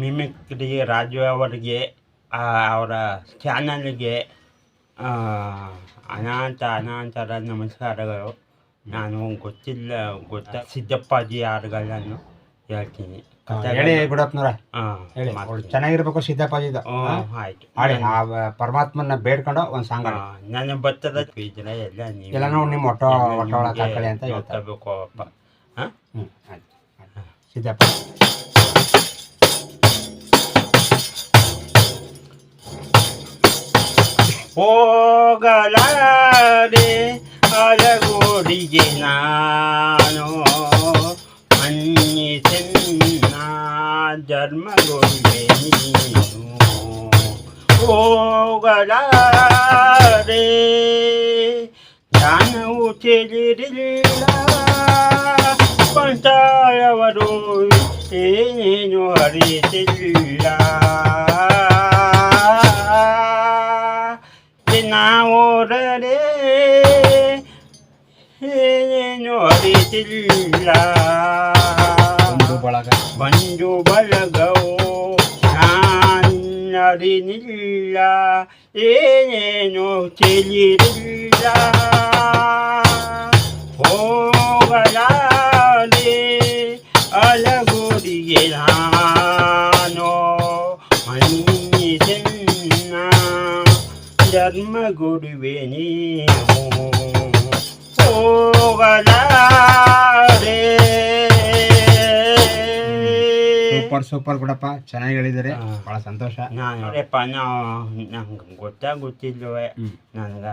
Mimicry Raju ಅವರಿಗೆ ಅವರ ಚಾನಲ್ಗೆ ಅನಾಥ ಅನಾಥರ ನಮಸ್ಕಾರಗಳು. ನಾನು ಗೊತ್ತಿಲ್ಲ ಗೊತ್ತ ಸಿದ್ದಪ್ಪಾಜಿ ಹಾಡುಗಳನ್ನು ಹೇಳ್ತೀನಿ. ಹೇಳಿ ಗುಡಪ್ಪನವ್ರ ಹಾ, ಹೇಳಿ ಚೆನ್ನಾಗಿರ್ಬೇಕು ಸಿದ್ದಪ್ಪಾಜಿದ ಆಯ್ತು. ಹಾಡಿ ಆ ಪರಮಾತ್ಮನ ಬೇಡ್ಕೊಂಡು ಒಂದು ಸಾಂಗ್ ನಾನು ನನ್ನ ಭತ್ತದ ಇದ್ರೆ ಎಲ್ಲ ನೀವು ಎಲ್ಲ ನೋಡಿ ನಿಮ್ಮ ಒಳಗೆ ಹಾಕೊಳ್ಳಿ ಅಂತ ಹೇಳ್ತಾ ಅಪ್ಪ. ಹಾ? ಸಿದ್ದಪ್ಪ. ಹೋಗಲಾರೆ ಅರಗೋಡಿಗೆ ನಾನು ಮನ್ನಿಸೆನ್ನ ಧರ್ಮಗೊಂಡೆ ನೀನು ಹೋಗಲಾರೆ ಜ್ಞಾನವು ತಿಳಿರಿಲ್ಲ ಪಂಚಾಯವರು ಏನೇನು ಅರಿತಿಲ್ಲ ಏನೇನು ಅರಿತಿಲ್ಲ ಒಂದು ಬಳಗ ಬಂಜು ಬಳಗವು ನಾನರಿನಿಲ್ಲ ಏನೇನು ತಿಳಿರಿಲ್ಲ ಹೋಗಲಾರೆ ಅಲಗುರಿಗೆ ನಾನು ಮನ್ನಿಸೆನ್ನ ಧರ್ಮ ಗುರುವೆ ನೀವು ಹೋಗಲಾರೆ. ಸೂಪರ್ ಸೂಪರ್ ಗುಡಪ್ಪ ಚೆನ್ನಾಗಿ ಹೇಳಿದರೆ. ಬಹಳ ಭಾಳ ಸಂತೋಷ. ನಾನು ನೋಡಪ್ಪ ನಾವು ನಂಗೆ ಗೊತ್ತಾ ಗೊತ್ತಿಲ್ವೇ ಹ್ಮ್. ನನಗೆ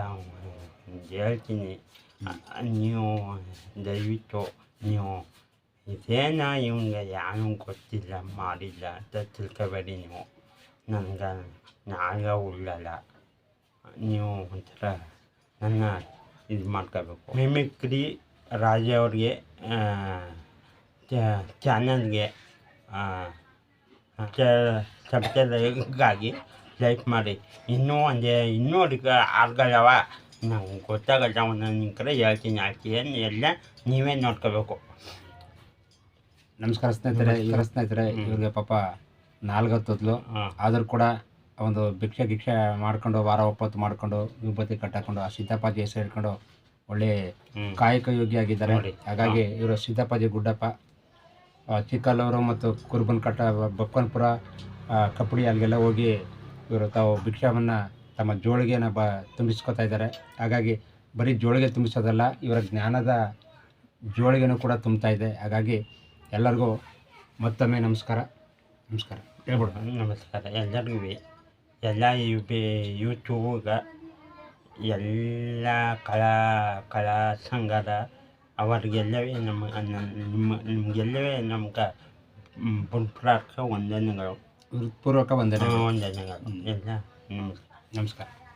ಹೇಳ್ತೀನಿ. ನೀವು ದಯವಿಟ್ಟು ನೀವು ಇದೇನ ಇವಂಗೆ ಯಾರು ಗೊತ್ತಿಲ್ಲ ಮಾಡಿಲ್ಲ ಅಂತ ತಿಳ್ಕೊಬೇಡಿ ನೀವು. ನನಗೆ ನಾಳೆ ಉಳ್ಳಲ್ಲ. ನೀವು ಒಂಥರ ನನ್ನ ಇದು ಮಾಡ್ಕೋಬೇಕು ಮಿಮಿಕ್ರಿ ರಾಜ ಅವ್ರಿಗೆ ಚಾನಲ್ಗೆ ಸಬ್ಸ್ಕ್ರೈಬ್ಗಾಗಿ ಲೈಕ್ ಮಾಡಿ. ಇನ್ನೂ ಒಂದು ಇನ್ನೂ ಅದಕ್ಕೆ ಆರ್ಗಳವ ನಂಗೆ ಗೊತ್ತಾಗಲ್ಲ ನಿಮ್ಮ ಕಡೆ ಹೇಳ್ತೀನಿ ಏನು ಎಲ್ಲ ನೀವೇ ನೋಡ್ಕೋಬೇಕು ನಮಸ್ಕಾರ ಸ್ನೇಹಿತರೆ ಇವರ ಸ್ನೇಹಿತರೆ ಇವ್ರಿಗೆ ಪಾಪ ನಾಲ್ಕತ್ತದ್ಲು ಹಾಂ. ಆದರೂ ಕೂಡ ಒಂದು ಭಿಕ್ಷೆ ಗಿಕ್ಷೆ ಮಾಡ್ಕೊಂಡು ವಾರ ಒಪ್ಪತ್ತು ಮಾಡ್ಕೊಂಡು ವಿಭೂತಿ ಕಟ್ಟಾಕೊಂಡು ಆ ಸಿದ್ದಪ್ಪಾಜಿ ಹೆಸರು ಒಳ್ಳೆ ಕಾಯಕ ಯೋಗಿ ಆಗಿದ್ದಾರೆ ಹಾಗಾಗಿ ಇವರು ಸಿದ್ದಪ್ಪಾಜಿ ಗುಡ್ಡಪ್ಪ ಚಿಕ್ಕಲ್ಲೂರು ಮತ್ತು ಕುರುಬನಕಟ್ಟ ಬಪ್ಪನ್ಪುರ ಕಪ್ಪಡಿ ಅಲ್ಲಿಗೆಲ್ಲ ಹೋಗಿ ಇವರು ತಾವು ಭಿಕ್ಷವನ್ನು ತಮ್ಮ ಜೋಳಿಗೆನ ಬ ತುಂಬಿಸ್ಕೊತಾ ಇದ್ದಾರೆ. ಹಾಗಾಗಿ ಬರೀ ಜೋಳಿಗೆ ತುಂಬಿಸೋದಲ್ಲ ಇವರ ಜ್ಞಾನದ ಜೋಳಿಗೆನೂ ಕೂಡ ತುಂಬ್ತಾ ಇದೆ. ಹಾಗಾಗಿ ಎಲ್ಲರಿಗೂ ಮತ್ತೊಮ್ಮೆ ನಮಸ್ಕಾರ. ನಮಸ್ಕಾರ. ಹೇಳ್ಬಿಡು. ನಮಸ್ಕಾರ. ಎಲ್ಲರಿಗೂ. ಎಲ್ಲ ಯು ಯೂಟ್ಯೂಬ್ಗೆ ಎಲ್ಲ ಕಲಾ ಕಲಾ ಸಂಘದ ಅವರಿಗೆಲ್ಲವೇ ನಮ್ಮ ನಿಮ್ಮ ನಿಮಗೆಲ್ಲವೇ ನಮ್ಗೆ ಬುಲ್ಪ್ರಾರ್ಕ ವಂದನೆಗಳು. ಹೃತ್ಪೂರ್ವಕ ವಂದನೆ ವಂದನೆಗಳು. ಎಲ್ಲ ನಮಸ್ಕಾರ. ನಮಸ್ಕಾರ.